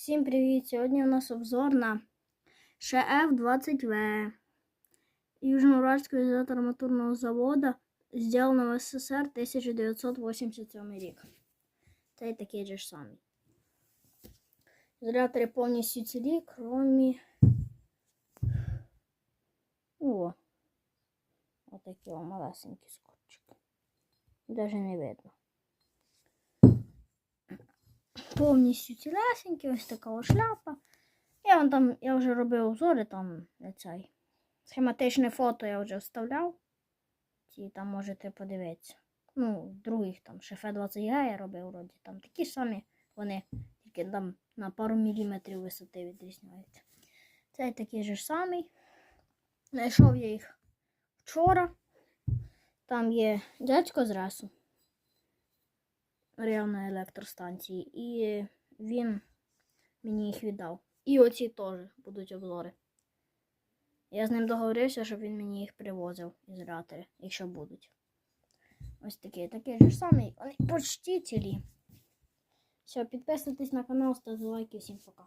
Всім привіт! Сьогодні у нас обзор на ШФ-20В Южноуральського ізотарматурного заводу, зроблено в СССР 1987 рік. Це такий же ж самий. Ізолятори повністю цілі, кромі. О! Отакі малесенькі скотчики. Даже не видно. Повністю цілесенькі, ось така ось шляпа. Я вам там, я вже робив обзори, там не цей. Схематичне фото я вже вставляв. Ті там можете подивитися. Ну, других там шефе 20 г я робив вроді. Там такі ж самі вони, тільки там на пару міліметрів висоти відрізняються. Цей такий же ж самий. Знайшов я їх вчора. Там є дядько з ресу районної електростанції, і він мені їх віддав. І оці теж будуть обзори. Я з ним договорився, щоб він мені їх привозив із ратери, якщо будуть. Ось такі, такі ж самі, вони почти цілі. Все, підписуйтесь на канал, ставте лайки, всім пока.